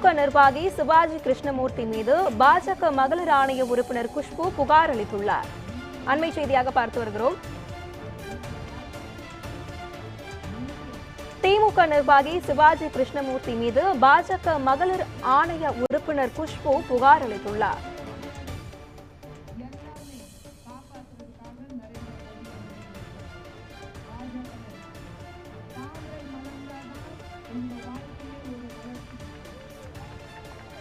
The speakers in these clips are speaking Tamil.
திமுக நிர்வாகி சிவாஜி கிருஷ்ணமூர்த்தி மீது பாஜக மகளிர் ஆணைய உறுப்பினர் குஷ்பு புகார் அளித்துள்ளார். அண்மை செய்தியாக பார்த்து வருகிறோம். திமுக நிர்வாகி சிவாஜி கிருஷ்ணமூர்த்தி மீது பாஜக மகளிர் ஆணைய உறுப்பினர் குஷ்பு புகார் அளித்துள்ளார்.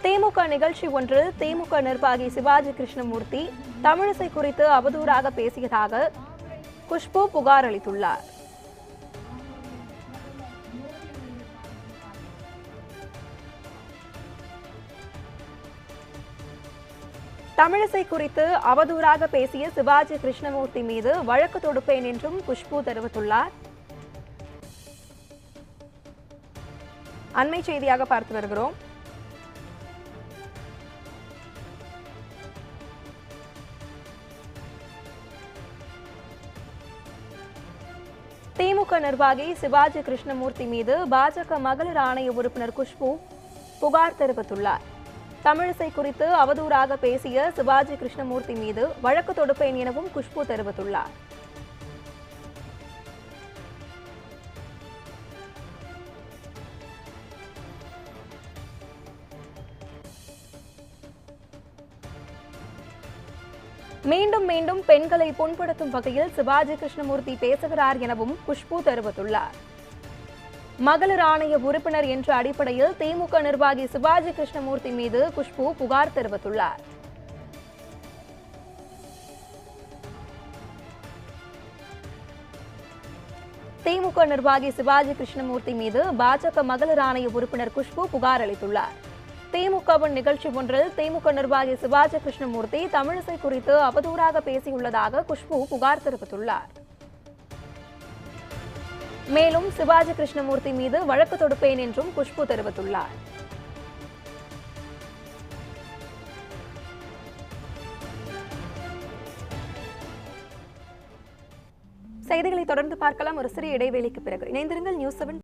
திமுக நிகழ்ச்சி ஒன்றில் திமுக நிர்வாகி சிவாஜி கிருஷ்ணமூர்த்தி தமிழிசை குறித்து அவதூறாக பேசியதாக குஷ்பு புகார் அளித்துள்ளார். தமிழிசை குறித்து அவதூறாக பேசிய சிவாஜி கிருஷ்ணமூர்த்தி மீது வழக்கு தொடுப்பேன் என்றும் குஷ்பு தெரிவித்துள்ளார். அண்மை செய்தியாக பார்த்து வருகிறோம். திமுக நிர்வாகி சிவாஜி கிருஷ்ணமூர்த்தி மீது பாஜக மகளிர் ஆணைய உறுப்பினர் குஷ்பு புகார் தெரிவித்துள்ளார். தமிழிசை குறித்து அவதூறாக பேசிய சிவாஜி கிருஷ்ணமூர்த்தி மீது வழக்கு தொடுப்பேன் எனவும் குஷ்பு தெரிவித்துள்ளார். மீண்டும் மீண்டும் பெண்களை புண்படுத்தும் வகையில் சிவாஜி கிருஷ்ணமூர்த்தி பேசுகிறார் எனவும் குஷ்பு தெரிவித்துள்ளார். மகளிர் ஆணைய உறுப்பினர் என்ற அடிப்படையில் திமுக நிர்வாகி சிவாஜி கிருஷ்ணமூர்த்தி மீது குஷ்பு புகார் தெரிவித்துள்ளார். திமுக நிர்வாகி சிவாஜி கிருஷ்ணமூர்த்தி மீது பாஜக மகளிர் ஆணைய உறுப்பினர் குஷ்பு புகார் அளித்துள்ளார். திமுகவின் நிகழ்ச்சி ஒன்றில் திமுக நிர்வாகி சிவாஜி கிருஷ்ணமூர்த்தி தமிழிசை குறித்து அவதூறாக பேசியுள்ளதாக குஷ்பு புகார் தெரிவித்துள்ளார். மேலும் சிவாஜி கிருஷ்ணமூர்த்தி மீது வழக்கு தொடுப்பேன் என்றும் குஷ்பு தெரிவித்துள்ளார். செய்திகளை தொடர்ந்து பார்க்கலாம். ஒரு சிறிய இடைவேளைக்கு பிறகு இணைந்திருங்கள் நியூஸ் செவன்